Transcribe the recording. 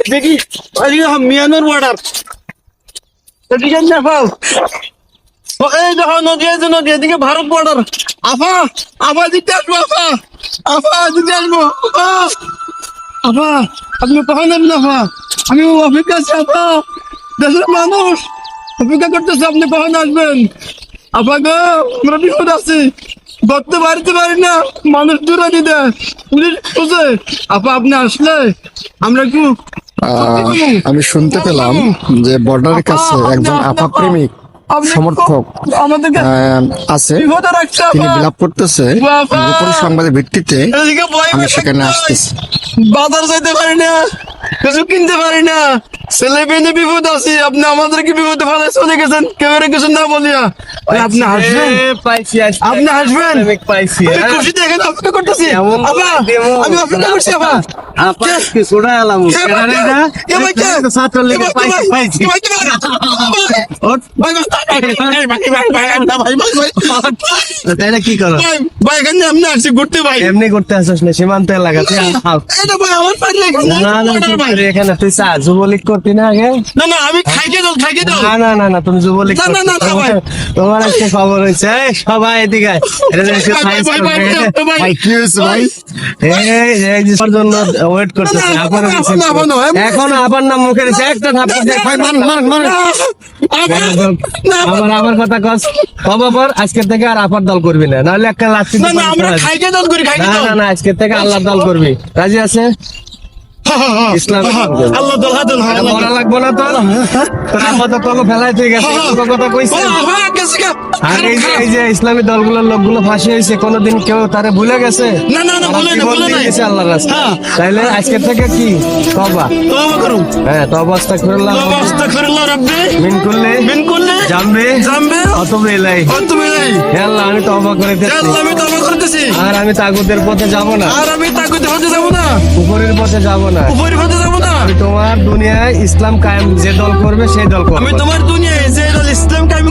দেখি এদিকে Myanmar border এদিকে নেপাল এই দেখো নদী যে নদী এদিকে ভারত বর্ডার আফা আফা দিতে আসব আফা। আফা দিতে আসব আফা। আফা আপনি কখন নেবেন আফা? আমি অপেক্ষা আছি আফা। দেশের মানুষ অপেক্ষা করতেছে আপনি কখন আসবেন? আপা গো আমরা বিপদ আছি। করতে পারতে পারি না মানুষ দূরে দিতে। পুলিশ খুঁজে। আপা আপনি আসলে আমরা আহ, আমি শুনতে পেলাম যে বর্ডারের কাছে একজন আপা প্রেমিক সমর্থক আছে। তিনি বিলাপ করতেছে গোপন সংবাদের ভিত্তিতে। আমি সেখানে আসতেছি। বাজার যাইতে পারি না কিছু কিনতে পারি না। ছেলে মেয়ে বিপদ আছে আপনি আমাদেরকে বিপদে ফেলে চলে গেছেন কেউ এর কিছু না বলিয়া আপনি হাসবেন পাইছি আজকে। আপনি হাসবেন প্রেমিক পাইছি আমি খুশিতে এখানে অপেক্ষা করতেছি এমন আপা দেবো। আমি অপেক্ষা করছি আপা আপা আজকে সোডা এলাম কে ভাই, কে? কে ভাই, কে? ছাত্রলীগের কে ভাই, কে পাইছি ভাই? পাইছি কে ভাই, কে ভাই? ওঠ। ভাই, ভাই, ভাই, ভাই, ভাই, ভাই, ভাই, না, ভাই, ভাই, ভাই। তাইলে কি করো ভাই, ভাই, এখানে আপনি আসছি ঘুরতে ভাই এমনি করতে আসিস না সীমান্ত এলাকাতে আও। এটা ভাই আমার পারলে না না তুই তোর এখানে তুই চা যুবলীগ করতি না আগে না না আমি খাইকে দাও খাইকে দাও না না না না তুমি যুবলীগ না, না, না, না, ভাই। তোমার একটা খবর হয়েছে সবাই এদিকে আয়। এটা যে একটু ভাই, সাইজ ভাই, ভাই, করবে। ভাই, ভাই, ভাই কি হয়েছে ভাই এই, এই যে জন্য ওয়েট করতেছে না, না, আবার না, না, না, না, না, এখন আবার নাম মুখে দিছে একটা থাপ্পড় দে ভাই মান মান মান আবার আবার কথা কস খবর পর আজকের থেকে আর আপার দল করবি না নাহলে একটা লাচ্ছি না না আমরা খাইকে দাও করি খাইকে না দাও না না আজকের থেকে আল্লাহ দল করবি রাজি আছে ইসলাম আল্লাহ দল হাত দল। লাগবো না তো? আপাতত তোকে ফেলাই তুই গেছে কথা কইছে। আর এই যে এই যে ইসলামী দলগুলোর লোকগুলো ফাঁসি হয়েছে কোনোদিন কেউ তারে ভুলে গেছে? না, না, না, তারা ভুলে না, ভুলে দিয়ে গেছে আল্লাহর রাস্তায়। হ্যাঁ। তাইলে আজকের থেকে কি? তবা তওবা করুন হ্যাঁ তবা আস্তাগফিরুল্লাহ তওবা আস্তাগফিরুল্লাহ রাব্বি। মিন অতবে হে আল্লাহ আমি তবা করে দিচ্ছি। আল্লাহ আমি করতেছি আর আমি তাগুতের পথে যাব না। আর আমি তাগুতের পথে যাব না। উপরের পথে যাব না। উপরের পথে যাব না। আমি তোমার দুনিয়ায় ইসলাম কায়েম যে দল করবে সেই দল করবে। আমি তোমার দুনিয়ায় যে দল ইসলাম কায়েম